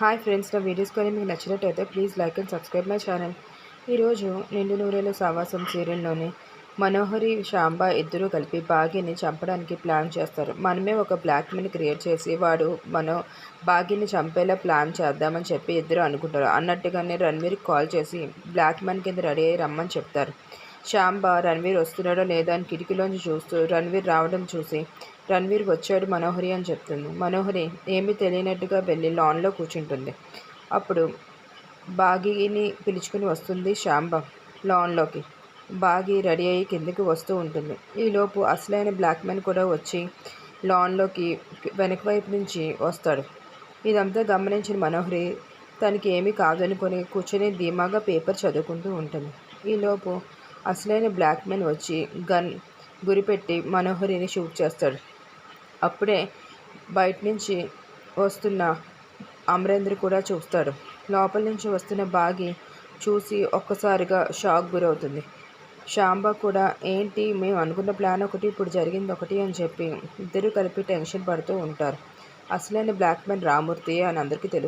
Hi friends నా videos కానీ మీకు నచ్చినట్టయితే please like and subscribe my channel ఈరోజు నిండు నూరేళ్ళ సావాసం సీరియల్లోని మనోహరి శాంబ ఇద్దరూ కలిపి బాగిని చంపడానికి ప్లాన్ చేస్తారు. మనమే ఒక బ్లాక్ మెన్ క్రియేట్ చేసి వాడు మనో బాగిని చంపేలా ప్లాన్ చేద్దామని చెప్పి ఇద్దరు అనుకుంటారు. అన్నట్టుగానే రణ్వీర్కి కాల్ చేసి బ్లాక్ మెన్ కింద రెడీ అయ్యి రమ్మని చెప్తారు. శాంబ రణ్వీర్ వస్తున్నాడో లేదో అని కిటికీలోంచి చూస్తూ రణ్వీర్ రావడం చూసి రణ్వీర్ వచ్చాడు మనోహరి అని చెప్తుంది. మనోహరి ఏమీ తెలియనట్టుగా వెళ్ళి లాన్లో కూర్చుంటుంది. అప్పుడు బాగిని పిలుచుకుని వస్తుంది శాంబ లాన్లోకి బాగి రెడీ అయ్యి కిందకి వస్తూ ఉంటుంది. ఈలోపు అసలైన బ్లాక్ మ్యాన్ కూడా వచ్చి లాన్లోకి వెనక వైపు నుంచి వస్తాడు. ఇదంతా గమనించిన మనోహరి తనకి ఏమీ కాదనుకొని కూర్చొని ధీమాగా పేపర్ చదువుకుంటూ ఉంటుంది. ఈలోపు అసలైన బ్లాక్ మ్యాన్ వచ్చి గన్ గురిపెట్టి మనోహరిని షూట్ చేస్తాడు. అప్పుడే బయట నుంచి వస్తున్న అమరేంద్ర కూడా చూస్తాడు. లోపల నుంచి వస్తున్న బాగి చూసి ఒక్కసారిగా షాక్ గురవుతుంది. శాంబ కూడా ఏంటి? మేము అనుకున్న ప్లాన్ ఒకటి ఇప్పుడు జరిగింది ఒకటి అని చెప్పి ఇద్దరు కలిపి టెన్షన్ పడుతూ ఉంటారు. అసలైన బ్లాక్ మ్యాన్ రామూర్తి అని అందరికీ తెలుసు.